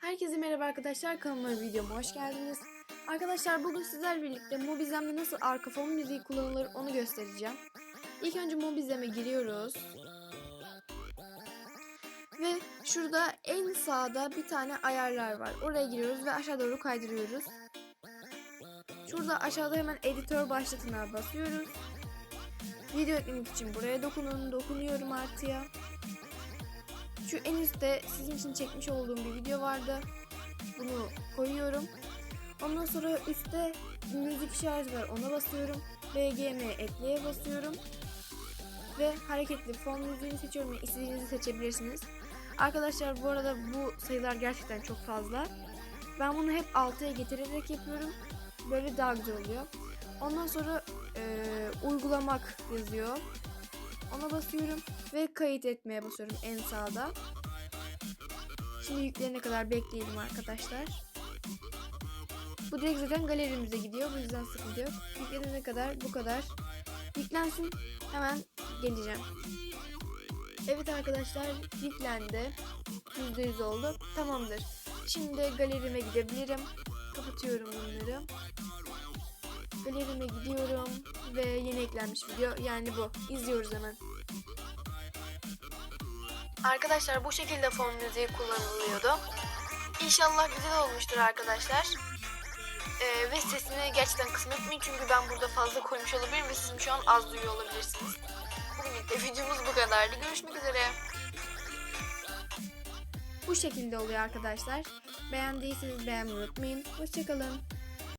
Herkese merhaba arkadaşlar kanalıma videoma hoş geldiniz. Arkadaşlar bugün sizlerle birlikte Mobizem'de nasıl arka fon müziği kullanılır onu göstereceğim. İlk önce Mobizem'e giriyoruz. Ve şurada en sağda bir tane ayarlar var. Oraya giriyoruz ve aşağı doğru kaydırıyoruz. Şurada aşağıda hemen editör başlatına basıyoruz. Video eklemek için buraya dokunun. Dokunuyorum artıya. Şu en üstte sizin için çekmiş olduğum bir video vardı. Bunu koyuyorum. Ondan sonra üstte müzik işareti var ona basıyorum. BGM ekleye basıyorum. Ve hareketli fon müziğini seçiyorum. Yani istediğinizi seçebilirsiniz. Arkadaşlar bu arada bu sayılar gerçekten çok fazla. Ben bunu hep 6'ya getirerek yapıyorum. Böyle daha güzel oluyor. Ondan sonra eee, uygulamak yazıyor. Ona basıyorum ve kayıt etmeye basıyorum en sağda. Şimdi yüklerine kadar bekleyelim arkadaşlar. Bu direkt zaten galerimize gidiyor. Bu yüzden sıkıntı yok. Yüklenene kadar bu kadar. Yüklensin. Hemen geleceğim. Evet arkadaşlar yüklendi. %100 oldu. Tamamdır. Şimdi galerime gidebilirim. Kapatıyorum bunları. Galerime gidiyorum ve yeni eklenmiş video yani bu. İzliyoruz hemen. Arkadaşlar bu şekilde fon müziği kullanılıyordu. İnşallah güzel olmuştur arkadaşlar. Ee, ve sesini gerçekten kısmetmeyin çünkü ben burada fazla koymuş olabilirim ve sizin şu an az duyuyor olabilirsiniz. Bugünlük de videomuz bu kadardı. Görüşmek üzere. Bu şekilde oluyor arkadaşlar. Beğendiyseniz beğenmeyi unutmayın. Hoşçakalın.